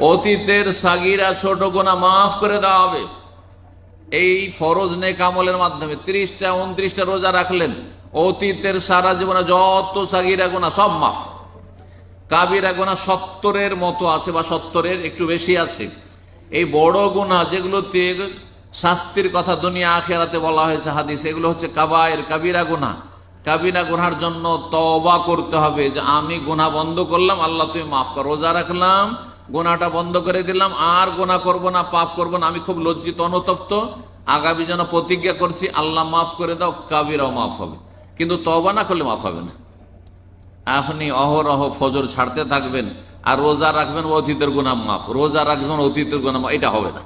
অতীতের সাগিরা ছোট গোনা মাফ করে দেওয়া হবে। এই ফরজ নেক আমলের মাধ্যমে ত্রিশটা, উনত্রিশটা রোজা রাখলেন, অতীতের সারা জীবনে যত সাগিরা গোনা সব মাফ। কাবিরা গোনা সত্তরের মতো আছে বা সত্তরের একটু বেশি আছে। এই বড় গুণা যেগুলোতে শাস্তির কথা দুনিয়া আখেরাতে বলা হয়েছে, হাদিস, এগুলো হচ্ছে কাবায়ের কাবিরা গোনা কাবিরা গোনার জন্য তবা করতে হবে যে আমি গোনা বন্ধ করলাম, আল্লাহ তুমি মাফ কর। রোজা রাখলাম গোনাটা বন্ধ করে দিলাম, আর গোনা করব না, পাপ করব না, আমি খুব লজ্জিত, অনুতপ্ত। আগামী যেন প্রতিজ্ঞা করছি, আল্লাহ মাফ করে দাও, কাবিরাও মাফ হবে। কিন্তু তবা না করলে মাফ হবে না। আপনি অহরহ ফজর ছাড়তে থাকবেন, আর রোজা রাখবেন, অতীতের গুনাম মাফ। রোজা রাখবেন, অতীতের গুনাম এটা হবে না।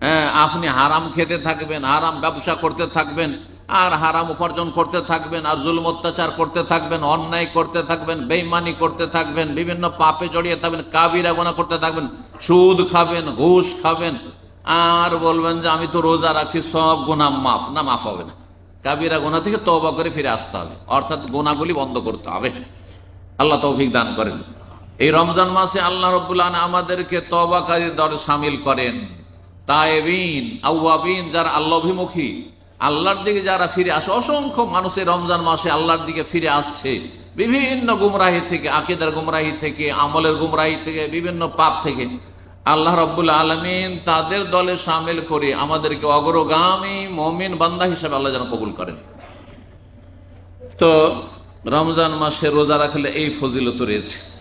হ্যাঁ আপনি হারাম খেতে থাকবেন, হারাম ব্যবসা করতে থাকবেন আর হারাম উপার্জন করতে থাকবেন, আর জুলম অত্যাচার করতে থাকবেন, অন্যায় করতে থাকবেন, বেইমানি করতে থাকবেন, বিভিন্ন পাপে জড়িয়ে থাকবেন, কাবিরা গোনা করতে থাকবেন, সুদ খাবেন, ঘুষ খাবেন, আর বলবেন যে আমি তো রোজা রাখছি, সব গুনাম মাফ, না মাফ হবে না। কাবিরা গোনা থেকে তবা করে ফিরে আসতে হবে, অর্থাৎ গোনাগুলি বন্ধ করতে হবে। আল্লাহ তৌফিক দান করেন। এই রমজান মাসে আল্লাহ রবুল্লাহ আমাদেরকে তবাকারীর দলে সামিল করেন। তায়েবিন আউয়াবিন যারা আল্লাভিমুখী আল্লাহর দিকে যারা ফিরে আসে, অসংখ্য মানুষের রমজান মাসে আল্লাহর দিকে ফিরে আসছে। বিভিন্ন গুমরাহি থেকে, আকিদার গুমরাহি থেকে, আমলের গুমরাহি থেকে, বিভিন্ন পাপ থেকে। আল্লাহ রব্বুল আলমিন তাদের দলে সামিল করে আমাদেরকে অগ্রগামী মমিন বান্দা হিসাবে আল্লাহ যেন কবুল করেন। তো রমজান মাসে রোজা রাখলে এই ফজিলত রয়েছে।